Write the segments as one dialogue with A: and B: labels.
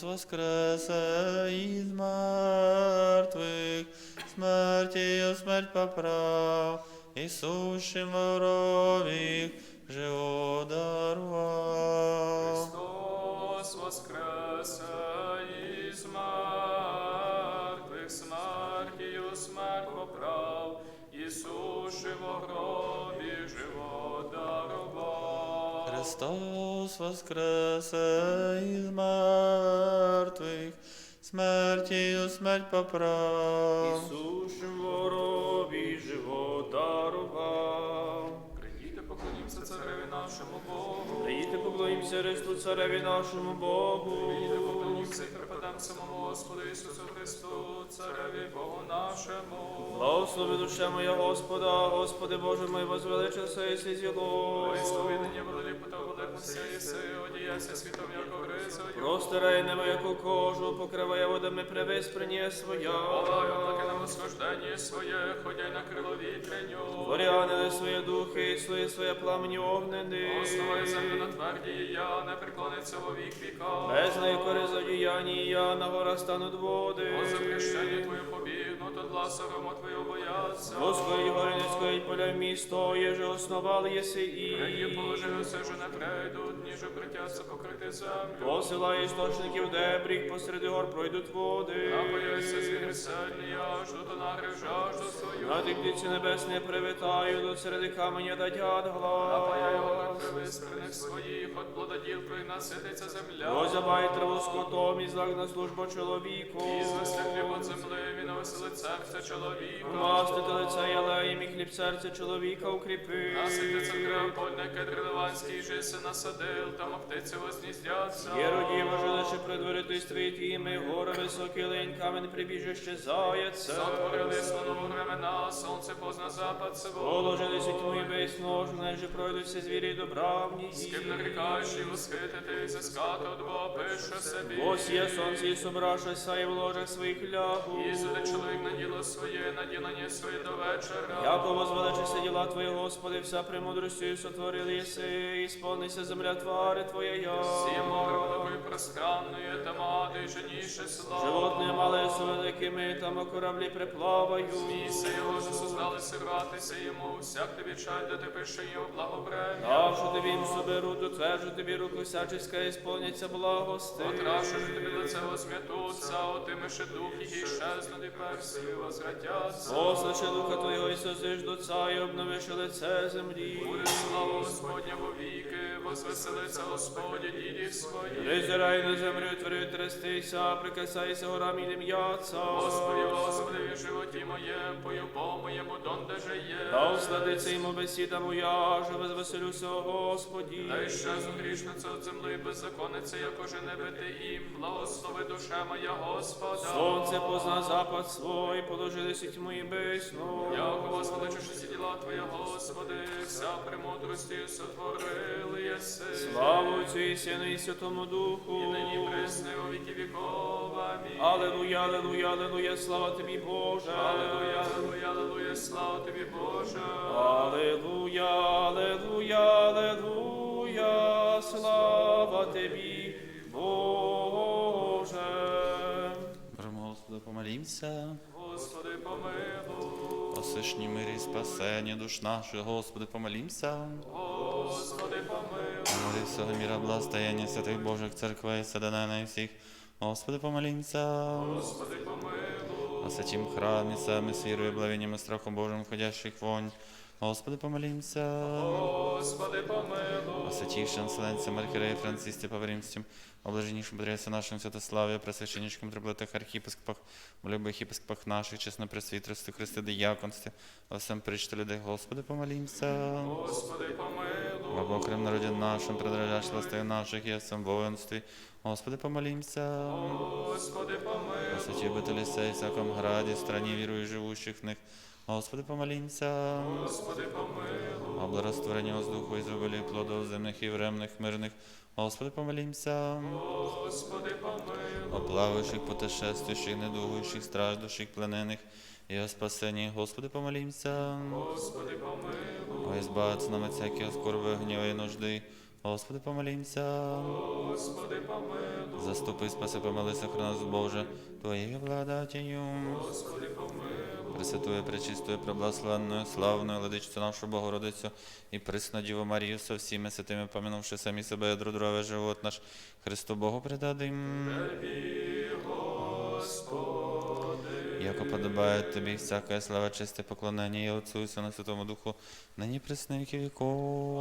A: воскресе из мертвих, смертью смерть поправ, и сущим воровик живо дарував.
B: Христос воскресе
A: Христос воскресе из мертвых, смертью смерть поправ.
C: Ісушим воробі живо дарував.
B: Прийдіте, поклонімося цареві нашому Богу.
C: Прийдіть, поклонимося Христу, цареві нашому Богу.
B: Прийдіте, поклонімося і припадемо самому Господу Ісусу Христу, цареві Богу нашому.
C: Благослови душа моя Господа, Господи Боже мой, возвеличився і зіло.
B: Благословення великося єси, одіяйся світом, гриза,
C: Простирай небо, яку кожу, покриває водами привис приніє своя.
B: Таке на восхождення своє, ходяй на крило вітряню.
C: Горяни своє духи, своє своє пламені огнені.
B: Основай землю на тверді, я не преклониться во вік віка.
C: Без неї кори задіяння, я на гора стануть води.
B: О запрещення твою побігну, то твою бояться.
C: Господи, гори не скоїть поля місто, єже основали єси і.
B: положилися, що не прийдуть, ніж обретяться покрити землю.
C: Посилай істочників дебріх, посеред гор пройдуть води.
B: Напояйся звір сильний, я жду, то нагрив жажду свою.
C: На птиці небесне привітаю, до середи каменя
B: Напояй його
C: глас.
B: мертвих виспрених своїх, от плододіл твоїх насититься земля.
C: Розябай траву скотом і злак на службу чоловіку.
B: І звести хліб от земли, він овеселить серце чоловіка.
C: Мастити лице ялеєм і хліб серця чоловіка укріпи.
B: Насититься крив, подне кедри ливанський, жиси насадил, там птиці возніздяться.
C: Єродіво жилище предворити твої тіми, гори високі лень, камень прибіжище заяця.
B: Сотворили слонову времена, сонце позна запад собою.
C: Положилися тьму і весь нож, же пройдуться звірі добравні.
B: З ким нарікаєш і восхитити, зискати от Бога пише собі.
C: Ось є сонце і собрашася, і в ложах своїх лягу.
B: І чоловік на діло своє, на ділення своє до вечора.
C: Яко возвеличися діла Твої, Господи, вся премудростю сотворили єси, і сповнися земля твари Твоя.
B: Сі море водою пространною, та мади женіше слава.
C: Животне мале з великими, там о кораблі приплавають.
B: Місце його ж создали сирватися йому, всяк тобі чай, де ти пише його благобрем'я.
C: Давши тобі їм соберу, дотверджу тобі руку всяческа, і сповняться благости.
B: Отрашу ж тобі лице возм'ятуться, отимеше дух і перси возвратяться.
C: Послаче духа Твоего, і созиж до ця, і обновиш лице землі.
B: Буде слава Господня вовіки, возвеселиться Господь дідів своїх.
C: Призирай на землю, твори трястися, прикасайся горам і лім'яться.
B: Господи, Господи, в животі моєм, пою по моєму, донде же є.
C: Та усладиться йому бесіда моя, що возвеселюся, Господі.
B: Та й ще грішниця от земли, беззаконниця, якоже не бити їм, благослови душа моя Господа.
C: Сонце позна запад свой, положилися тьму і бисну.
B: Яко возвеличиш усі діла Твоя, Господи, вся премудрості сотворили єси.
C: Слава Отцю і Сину і Святому Духу.
B: І нині пресне у віки віков. Амінь.
C: Алелуя, алелуя, алелуя, слава тобі, Боже.
B: Аллилуйя, аллилуйя, аллилуйя, слава тобі, Боже.
C: Алелуя, алелуя, алелуя, слава тобі, Боже.
A: Господу помолимся.
B: Господи, помилуй.
A: О сишній мирі спасення душ наших, Господи, помолимся.
B: Господи, помилуй.
A: Моли всього міра благостояння святих Божих церквей, садана і всіх. Господи, помолимся.
B: Господи, помилуй.
A: О святім храмі, саме з вірою, благовінням і страхом Божим, входящих вонь. Господи, помолимся.
B: Господи, помилуй.
A: О святейшем Вселенце Архиерея Францисте Павримстем, о блаженнейшем Патриарсе нашем Святославе, просвященничком триблетах архиепископах, в любых наших, честно пресвитерстве, Христе диаконстве, о всем причте людей, Господи, помолимся.
B: Господи, помилуй.
A: Об окрем народе нашем, предрожащих властей наших, и о всем воинстве, Господи, помолимся.
B: Господи, помилуй.
A: О святі сей, всяком граді, стране віруючих живущих в них, Господи, помолимся.
B: Господи, помилуй.
A: О благорастворении воздуху, изобилии плодов земных и времных, мирных, Господи, помолимся.
B: Господи, помилуй.
A: О плавающих, путешествующих, недугующих, страждущих, пленених, и о спасении, Господи, помолимся.
B: Господи, помилуй.
A: О избавиться нам от всяких скорби, гнева и нужды, Господи, помолимся.
B: Господи, помилуй.
A: Заступи, спаси, помили, сохрани нас, Боже, Твоєю благодатію.
B: Господи, помилуй.
A: Пресвятую, пречистую, преблагословенную, славную Владичицю нашу Богородицю і присну Діву Марію со всіми святими, помянувши самі себе друг друга живот наш, Христу Богу предадим. Яко подобає тобі всяка слава, честе поклонення і Отцу і Сину, Святому Духу, нині пресни віки віков.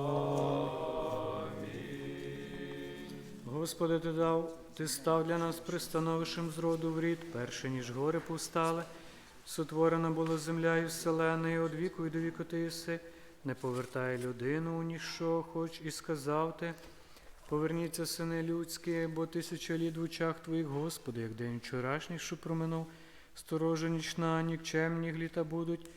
D: Господи, ти дав, ти став для нас пристановищем з роду в рід, перше, ніж гори повстали. Сотворена була земля і вселена, і од віку і до віку ти єси. Не повертай людину у ніщо, хоч і сказав ти. Поверніться, сини людські, бо тисяча літ в очах твоїх, Господи, як день вчорашній, що проминув, сторожа нічна, нікчемні літа будуть.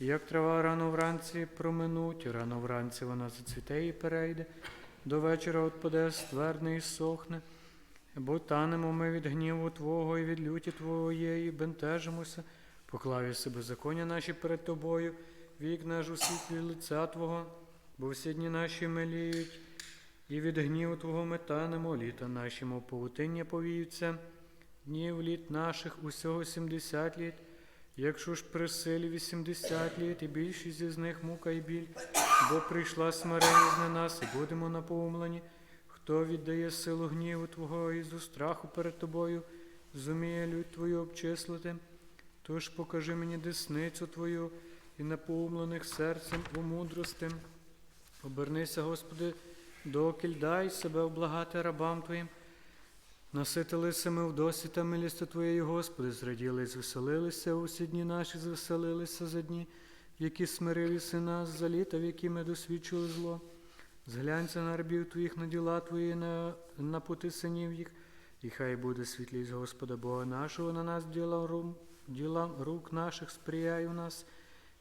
D: Як трава рано вранці проминуть, рано вранці вона зацвіте і перейде. До вечора отпаде ствердне і сохне, бо танемо ми від гніву Твого і від люті Твоєї, бентежимося, поклаві себе законя наші перед Тобою, вік наш у світлі лиця Твого, бо всі дні наші миліють, і від гніву Твого ми танемо, літа наші, мов павутиння повіються, днів літ наших усього сімдесят літ, якщо ж при силі вісімдесят літ, і більшість із них мука і біль, бо прийшла смирення на нас, і будемо напоумлені. Хто віддає силу гніву Твого і зу страху перед Тобою, зуміє лють Твою обчислити. Тож покажи мені десницю Твою і напоумлених серцем у мудрости. Обернися, Господи, докіль дай себе облагати рабам Твоїм. Наситилися ми в досі та милістю Твоєї, Господи, зраділи і звеселилися, усі дні наші звеселилися за дні, в які смирилися нас за літа, в які ми досвідчили зло. Зглянься на рабів Твоїх на діла Твої, на, на пути синів їх, і хай буде світлість Господа Бога нашого на нас діла, ру- ділам рук наших сприяй у нас,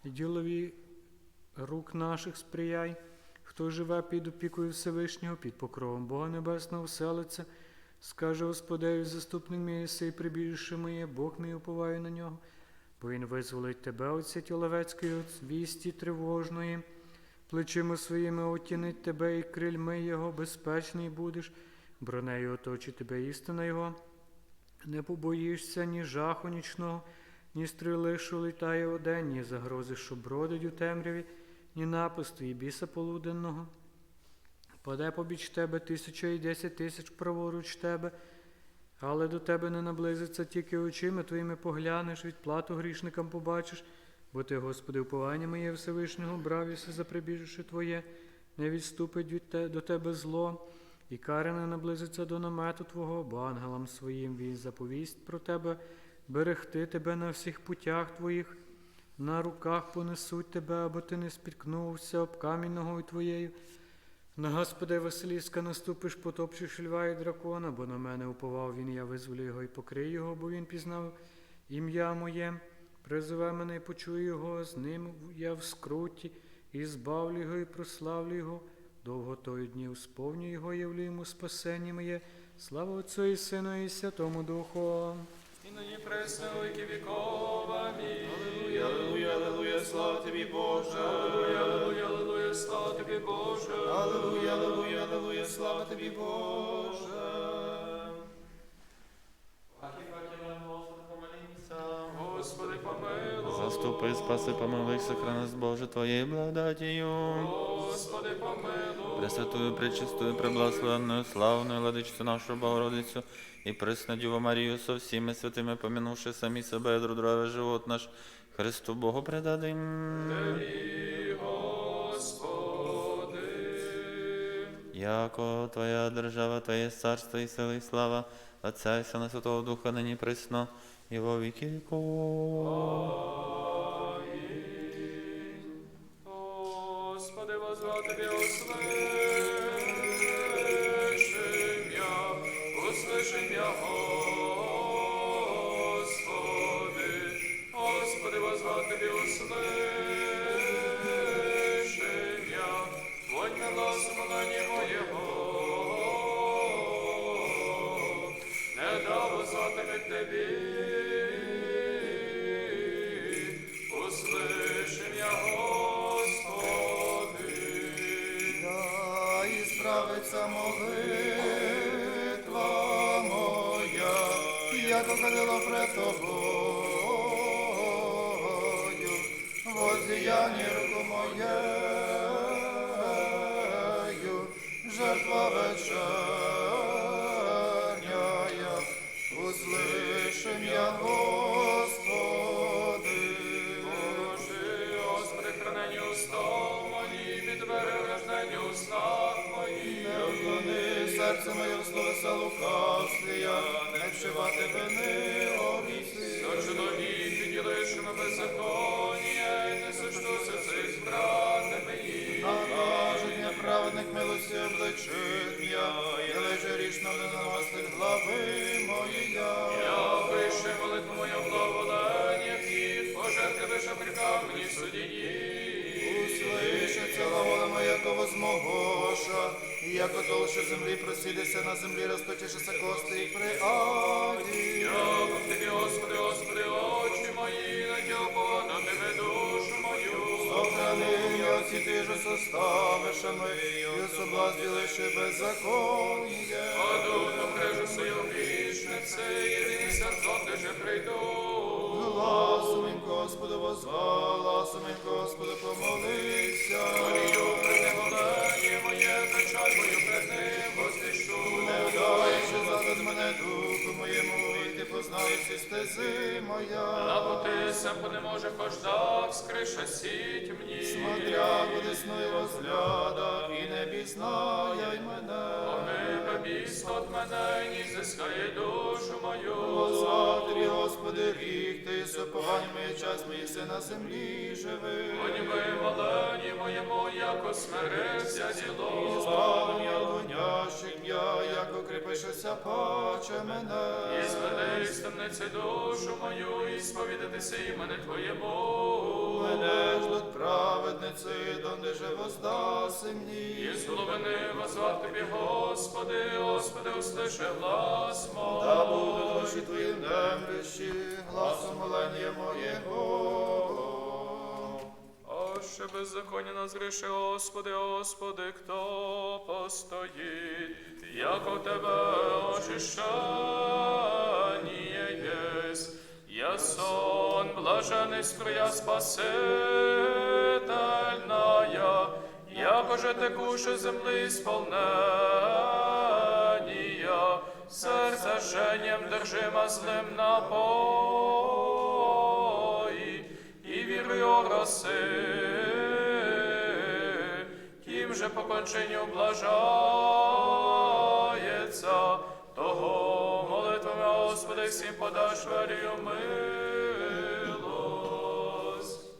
D: і ділові рук наших сприяй. Хто живе під опікою Всевишнього, під покровом Бога Небесного вселиться, скаже Господеві, заступник мій єси і прибіжище моє, Бог мій уповаю на нього, бо Він визволить тебе від сіті ловецької, вісті тривожної, плечима своїми отінить тебе і крильми його, безпечний будеш, бронею оточить тебе істина його. Не побоїшся ні жаху нічного, ні стріли, що літає одень, ні загрози, що бродить у темряві, ні напасту, і біса полуденного. Паде побіч тебе тисяча і десять тисяч праворуч тебе, але до тебе не наблизиться тільки очима твоїми поглянеш, відплату грішникам побачиш, бо ти, Господи, уповання моє Всевишнього, бравіся за прибіжище Твоє, не відступить від те, до тебе зло, і кари не наблизиться до намету Твого, бо ангелам своїм він заповість про тебе, берегти тебе на всіх путях Твоїх, на руках понесуть тебе, аби ти не спіткнувся об камінь ногою Твоєю. На Господи Василіска наступиш, потопчеш льва і дракона, бо на мене уповав він, я визволю його і покрию його, бо він пізнав ім'я моє. Призове мене і почую його, з ним я в скруті, і збавлю його, і прославлю його. Довго тої днів сповню його, явлю йому спасення моє. Слава Отцю і Сину, і Святому Духу.
B: І нині пресне віки віков.
C: Аллилуйя, аллилуйя, аллилуйя, слава тобі, Боже.
B: Аллилуйя, аллилуйя, аллилуйя, слава тобі, Боже.
C: Аллилуйя, аллилуйя, аллилуйя, слава тобі, Боже.
B: Господи, помилуй.
A: Заступи, спаси, помилуй, сохрани нас, Боже, Твоєю благодатію.
B: Господи, помилуй.
A: Пресвятую, пречистую, преблагословенную, славную Владичицю нашу Богородицю і пресну Діву Марію со всіми святими, помянувши самі себе, друг друга живот наш, Христу Богу предадим. Яко Твоя держава, Твоє царство і сила, і слава, Отця і Сина Святого Духа, нині присно, і во віки віков.
B: Я,
C: справиться молитва моя.
E: яко ходило пред тобою, руку словеса лукавствія, не вшивати вини обіці.
B: Тож чоловік відділишими беззаконня, і не сочтуся цих братами їх.
E: Накажуть неправедник милості обличить я, і лежи річно не намастить глави моїя.
B: Я вище молитву моя благоволення їх, пожертви вище прикав мені судії.
E: Услышиться лагола моя, кого змогоша, і яко толще землі просідеться на землі, розточишися кости і при аді.
B: Дякую тобі, Господи, Господи, очі мої, надябо на тебе душу мою.
E: Охрани я оці ти ж составишами, і соблазн лише беззаконня.
B: Паду крежу свою грішнице, єдиний серцом, де же прийду.
E: Їм Господу возвала, їм Господу помолився.
B: Мою преневолення моє, печаль мою пред ним воздишу.
E: Не вдаючи задад мене духу моєму, і ти познаєш всі стези моя.
B: Напотися, бо не може кождак, скриша сіть мені.
E: Смотря буде сною возгляда, і не пізнає мене.
B: Помилуй от мене, ні зискає душу мою.
E: Позатрі, Господи, рік ти, соповання моє час мій си на землі живи.
B: Поніми малені моєму, яко смирився діло.
E: Спалом я гонящих я, як укріпишся паче мене.
B: І зведи з темниці душу мою, і сповідатися імене Твоєму.
E: Мене ждуть праведниці, донде же воздаси мені.
B: І з головини возвав Тобі, Господи, Господи, услиши глас
E: Та
B: мой.
E: буду душі твоїм немрещі, гласом молення моєго.
B: А ще беззаконня нас гріши, Господи, Господи, хто постоїть, як у Тебе очищання Я сон, блажений струя спасительная, як же текуше земли сповнення, серце женєм держима злим напої, і вірою роси, тим же по конченню блажається, всім подаш верію милость.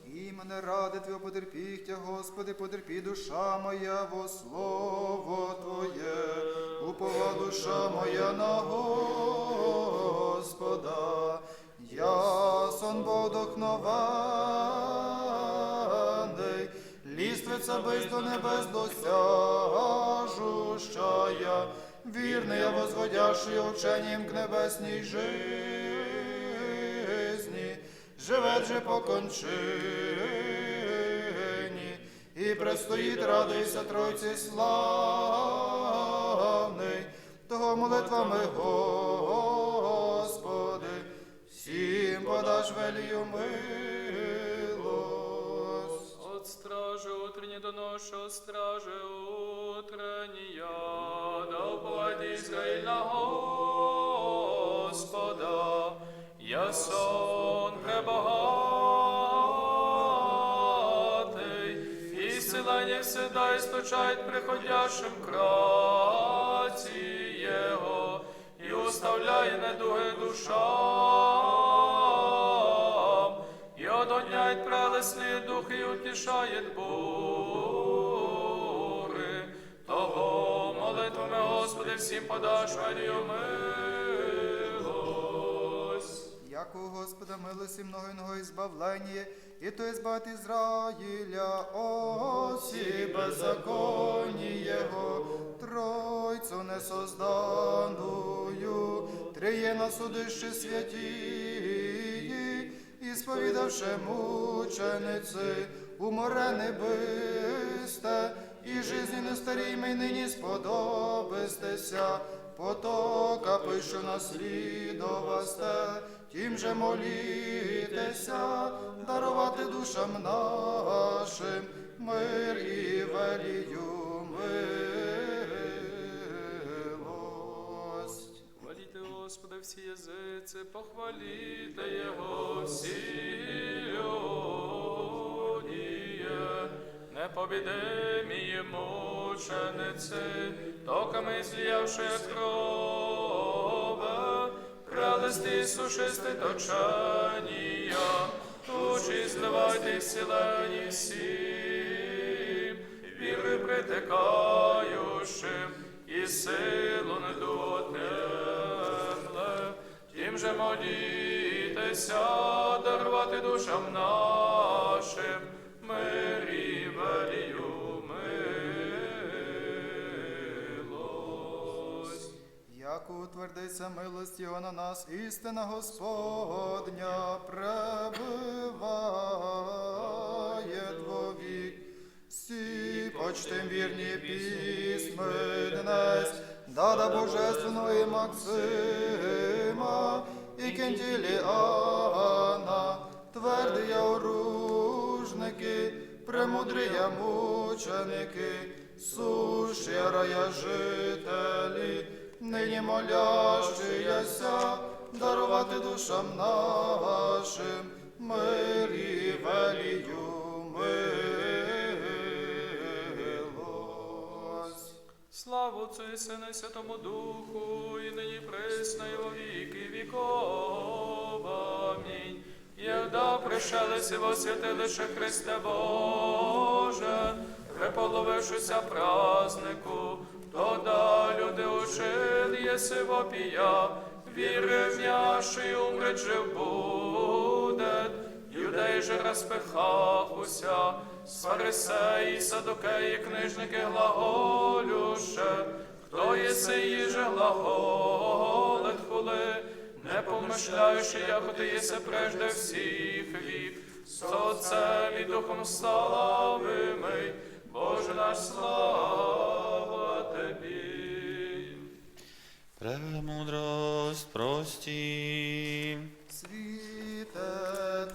E: І мене ради Твого потерпіхтя, Господи, потерпі душа моя во слово Твоє, упова душа моя на Господа, ясон бодохновенний, ліствиця без до небес досяжущая, вірний я возводящий ученням к небесній жизни, живе же по кончині, і предстоїть радуйся Тройці славний, того молитвами, Господи, всім подаш велію милость.
B: От стражи утренней до от стражи утренняя, на Господа, я сон пребогатый, и силание всегда источает приходящим краті Его, и уставляє недуги душам, и одоняет прелесні духи, і утішає бури. Молитвами, Господи, всім подаш велію милость.
E: Як у Господа милості многиного ізбавлення, і то ізбавити Ізраїля, осі беззаконні Його, Тройцю несозданую, триєна судище святії, і сповідавши мучениці, уморене бисте, і жизні не старій ми нині сподобистеся, потока пишу наслідовасте, тим же молітеся, дарувати душам нашим мир і велію
B: Господа всі язиці, похваліте Його всі Непобідимі мучениці, токами злівши крови, прелисти сушисти точання, тучі зливайте вселені всім, віри притикаючим і силу недотемле, тим же молітеся, дарувати душам нашим
E: Як утвердиться милость Його на нас, істина Господня пребиває двовік. Всі почтем вірні пісьми днес, дада Божественної Максима і Кентіліана, твердия оружники, премудрія мученики, суші рая жителі, нині молящияся, дарувати душам нашим мир і велію милость.
B: Славу Отцю і Святому Духу, і нині присно, і во віки віков. Амінь. Єда пришелець во святилище Христе Боже, приполовившися празднику, то да люди учили, єси вопія, віри вмяши, умрет жив буде. Юдей же розпихався, з фарисеї, садокеї, книжники глаголюше, хто єси їже глаголет хули, не помишляючи, як ти єси прежде всіх вік, з Отцем і Духом славимий, Боже наш слава
A: Премудрость прості.
E: Світе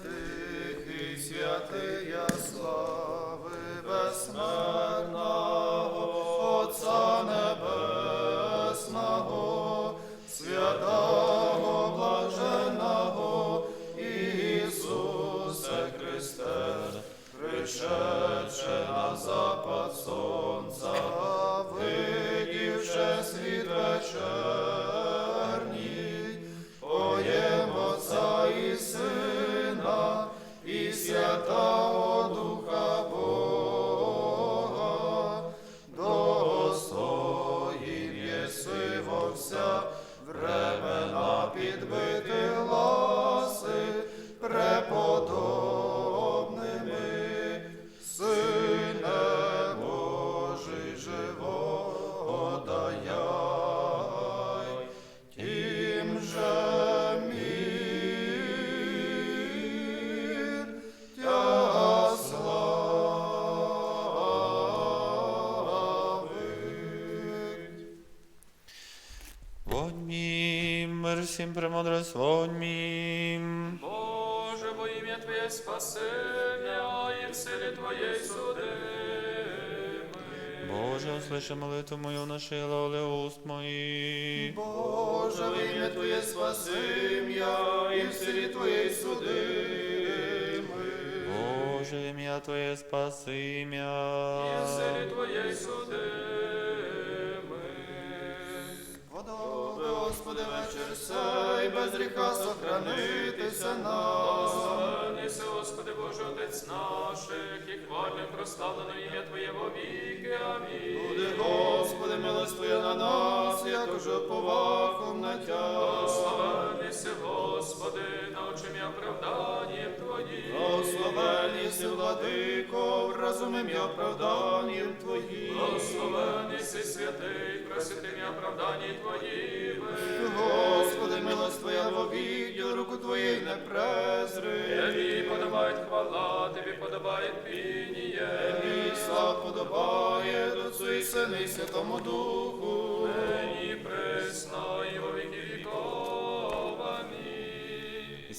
E: тихий, святия слави безсмертного, Отця Небесного, святого блаженого Ісусе Христе, пришедше на запад сонця,
A: Shabbat. Всім премудрость.
B: Боже, во ім'я Твоє спасення і в силі Твоєї суди.
A: Боже, услыши молитву мою, нашила оле уст мої.
E: Боже, в ім'я Твоє спаси я, і в силі Твоєї суди.
A: Боже, ім'я Твоє спаси
B: І в силі Твоєї суди.
E: Без гріха сохранитися нам.
B: Славніся, Господи Боже, Отець наших, і хвальне прославлено ім'я Твоє во віки. Амінь.
E: Буде, Господи, милость Твоя на нас, як уже повахом на Тя.
B: Славніся, Господи, научи м'я оправданням Твоїм.
E: Благословені си, владико, разумим я оправданням Твоїм.
B: Благословений си святий, просити м'я оправданні Твоїми.
E: Господи, милость Твоя во відділ, руку Твоєї не презри.
B: Тобі подобає хвала, тобі подобає пініє.
E: І слав подобає Отцу і Сину і Святому Духу.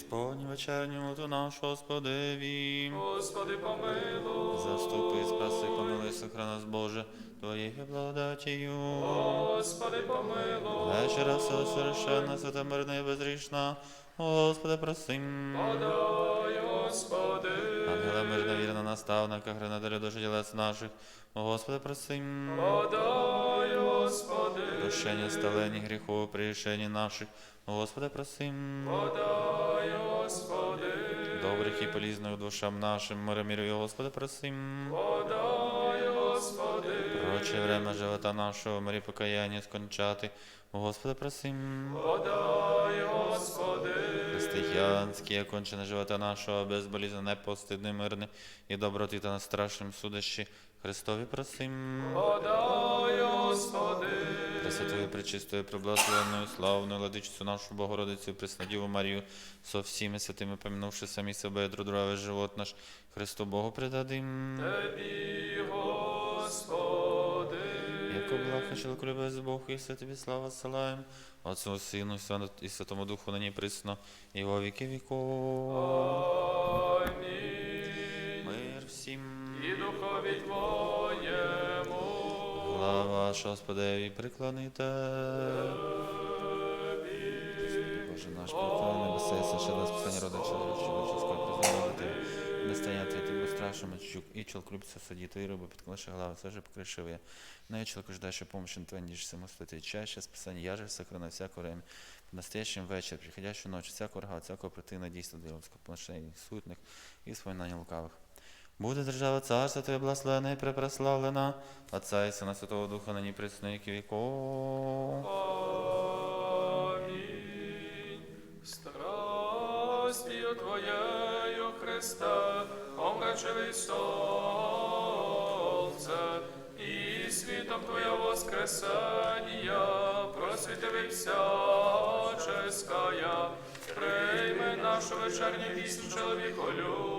A: Ісполні вечерню молитву нашу, Господеві.
B: Господи, помилуй.
A: Заступи, спаси, помилуй, сохрани нас, Боже, Твоєю благодатію.
B: Господи, помилуй.
A: Вечера все совершенна, свята мирна і безрішна. Господи, просим.
B: Подай, Господи.
A: Ангела мирна, вірна, наставника, гранатаря душі тілес наших. Господи, просим.
B: Подай, Господи.
A: Прощення, ставлення гріху, прирішення наших. Господи, просим.
B: Подай, Господи.
A: Добрих і полізних душам нашим, мира міру, Господи, просим.
B: Подай, Господи.
A: Проче время живота нашого, мирі покаяння скончати. Господи, просим.
B: Подай, Господи.
A: Християнське окончене живота нашого, безболізне, непостидне, мирне і доброти та на страшним судищі. Христові просим.
B: Подай, Господи.
A: Пресвятою, пречистою, преблагословенною, славною владичцю нашу Богородицю, Преснодіву Марію, со всіми святими, помінувши самі себе, весь живот наш, Христу Богу предадим.
B: Тебі, Господи.
A: Яко блага чоловіку з Богу, і все тобі слава салаєм, Отцу, Сину, і Святому- Духу, нині присно, і во віки віков.
B: Амінь.
A: Мир всім.
B: І духові Твоєму.
A: Слава ваша Господеві, приклоните. Боже наш, приклони небеса, ще нас спасання рода чоловічого, признавати. Не стояти тим безстрашним, і чолк любиться садіти, і риби підклише глави, все же покришиває. Не чоловіку ждаше помощи твоей ніж самостоятельно чаще, спасання я же сохрана всякое время. В настоящем вечер, приходящую ночь, всякого рога, всякого противного действия дьявольского поношения, суетных и вспоминаний лукавых. Буде держава царства Твоє благословена і препрославлена, Отца і Сина Святого Духа, нині присно, віки віков.
B: Амінь. Страстію Твоєю, Христе, омрачили сонце, і світом Твоє воскресення, просвітили всяческая, прийми нашу вечерню пісню, чоловіколюбче.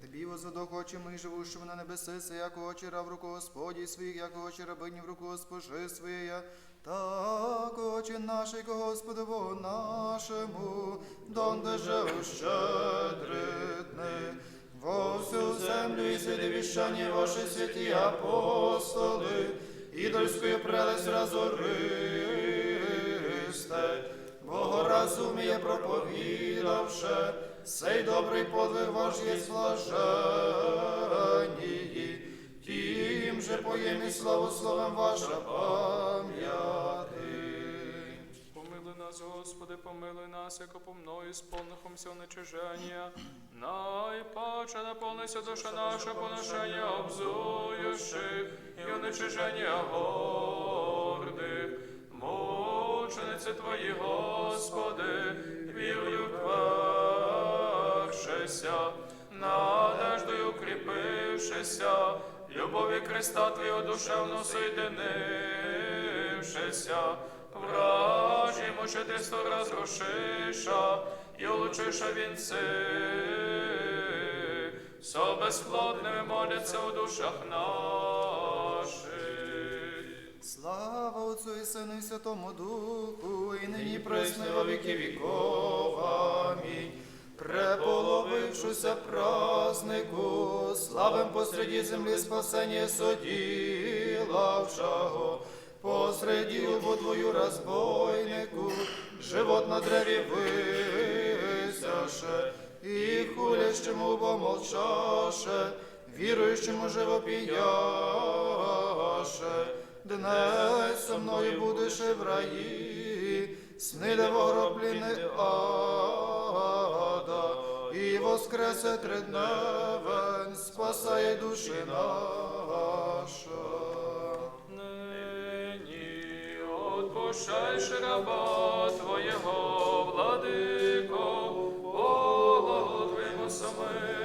E: Тобі возводохочемо і живущому на небеси, як очера в руку Господі своїх, як очі рабині в руку Госпожи своєї, так очі наші, Господову нашому, донде же ущедритне. Во всю землю і святі віщання ваші святі апостоли, ідольською прелесть разористе, Богоразуміє проповідавше, сей добрий подвиг ваш є блаженні, тим же поємі славу словом ваша пам'яти.
B: Помилуй нас, Господи, помилуй нас, яко по мною сповнихом все нечиження. Найпаче наповнися душа наша поношення обзуючих і уничиження гордих. Мучениці Твої, Господи, вкваршися, надеждою укріпившися, любові Христа Твого душевно соєдинившися, вражі мучительство розрушиша, і улучиша вінці, со безплодними моляться у душах наших.
E: Слава Отцу і Сину і Святому Духу, і нині пресно, і во віки віков. Амінь. Преполовившуся празднику, славим посреди землі спасення соділавшого, посреди твою розбойнику, живот на древі висяше, і хулящому помолчаше, віруючому живопіяше. Днес со мною будеш і в раї, сниде в гроблі не ада, і воскресе тридневен, спасає душі наша.
B: Нині отпущаєш раба Твоєго, владико, Бога Твоєго самиром,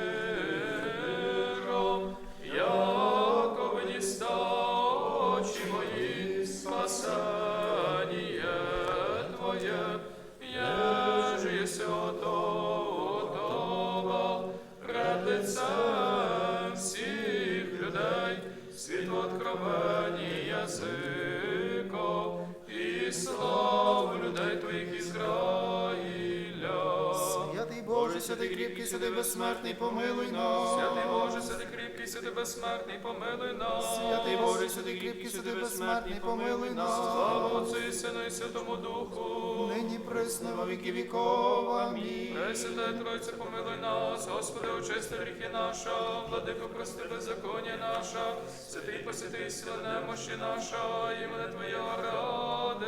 E: святий кріпкий, святий безсмертний, помилуй нас.
B: Святий Боже, святий кріпкий, святий безсмертний, помилуй нас.
E: Святий Боже, святий кріпкий, святий безсмертний, помилуй нас.
B: Слава Отцю і Сину і Святому Духу.
E: Нині присно во віки віков. Амінь.
B: Пресвятая Тройця, помилуй нас, Господи, очисти гріхи наша, владико, прости беззаконня наша, святий посвятий сила немощі наша, імене Твоя ради.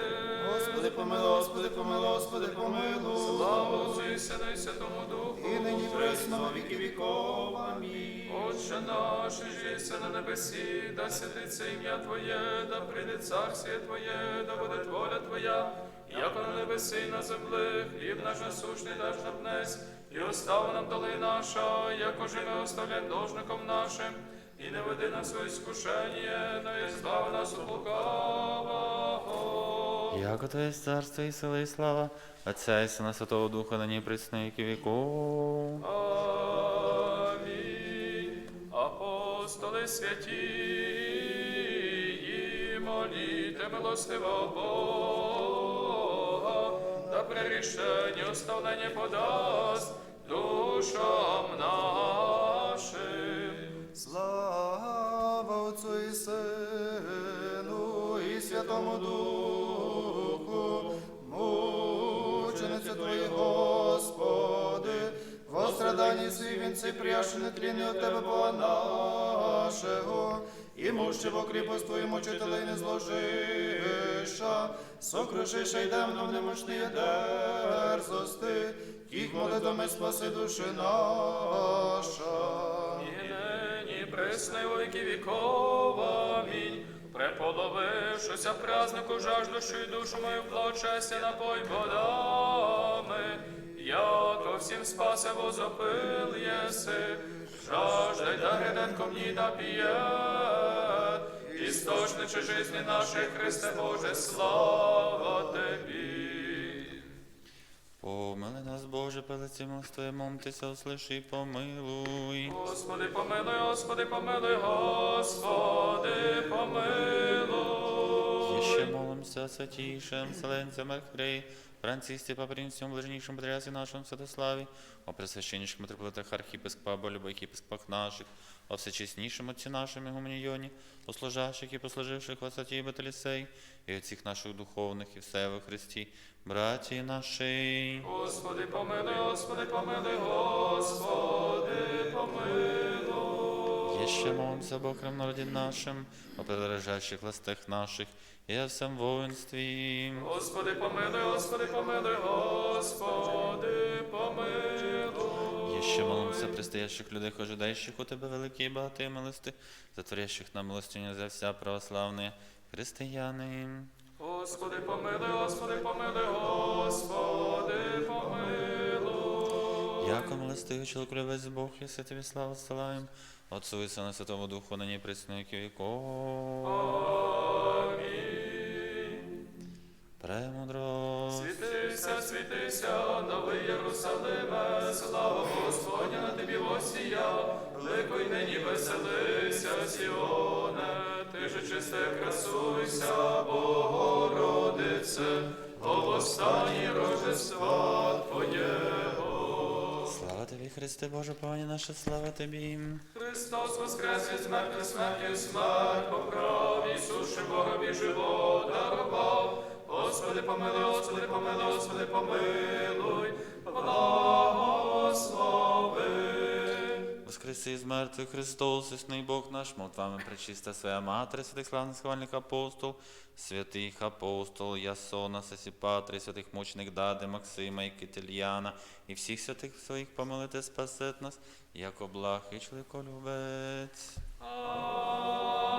E: Господи, помилуй, Господи, помилуй, Господи, помилуй.
B: Слава Отцю і Сину і Святому Духу.
E: І нині присно во віки віков. Амінь.
B: Отче наш, жися на небесі, да святиться ім'я Твоє, да прийде царствіє Твоє, да буде воля Твоя, як на небесі на землі, хліб наш насущний даш нам днес, і остава нам доли наша, якоже ми оставляємо должником нашим, і не веди нас у іскушення, но і збави нас у лукавого.
A: Яко то є царство і сила і слава, Отця і Сина Святого Духа, на ній віки віков.
B: Амінь. Апостоли святі, і моліте милостивого Бога, да прирішення оставлення подасть душам нашим.
E: Слава Отцу і Сину і Святому Духу, во страданні свій вінці прияши нетлінний от Тебе, Бога нашого, і муще в окріпость Твою мучителей не зложиша, сокрушиша й демно в немощні дерзости, тих молитвами спаси душі наша.
B: І нині пресне віки віков, амінь. Преполовившися празднику жаждущу і душу мою плачесся напой водами, яко всім спасе возопил єси, жаждай да гриден ко мені да п'є, істочниче жизни нашої, Христе Боже, слава Тебі.
A: Помили нас, Боже, пелиці милостиві, момтеся, услиши і помилуй.
B: Господи, помилуй, Господи, помилуй, Господи, помилуй.
A: Еще молимся о святейшем Вселенцем Архиерее, Франциске, Папринсем, блажнейшем Патриарсе нашем Святославе, о пресвященнейшем митрополитах архиепископа, о любых епископах наших, о всечестнейшем Отце нашем Игуменьоне, о служащих и послуживших во святе и Баталисей, и от всех наших духовных и все во Христе, братья наши.
B: Господи, помилуй, Господи, помилуй, Господи, помилуй.
A: Еще молимся об окрем народе нашем, о предрожащих властях наших, и о всем воинстве.
B: Господи, помилуй, Господи, помилуй, Господи, помилуй.
A: Еще молимся о предстоящих людях, ожидающих у Тебя великие и богатые милости, затворящих на милостыню за вся православные христианы.
B: Господи, помилуй, Господи, помилуй, Господи, помилуй.
A: Яко милостивый человек любец Бог, если Тебе славу ссылаем, Отцу и Сыну Святому Духу, на ней пресновеки веков.
B: Амінь.
A: Премудрость.
B: Світися, світися, новий Єрусалиме, слава Господня на тобі восія, лико й нині веселися, Сіоне, ти же чисте красуйся, Богородице, о востанній Рождества Твоєго.
A: Слава Тобі, Христе Боже, Пані наша, слава Тобі.
B: Христос воскрес від смерти, смертю смерть, по крові суши Богові живо дарував. Господи, помилуй, Господи, помилуй, Господи, помилуй, благослови.
A: Воскреси із мертвих Христос, існий Бог наш, молитвами пречиста своя Матері, святих славних схвальних апостол, святих апостол Ясона, Сесіпатри, святих мучених Дади, Максима і Китильяна, і всіх святих своїх помилити спасет нас, як облах і чоловіколюбець.
B: Амінь.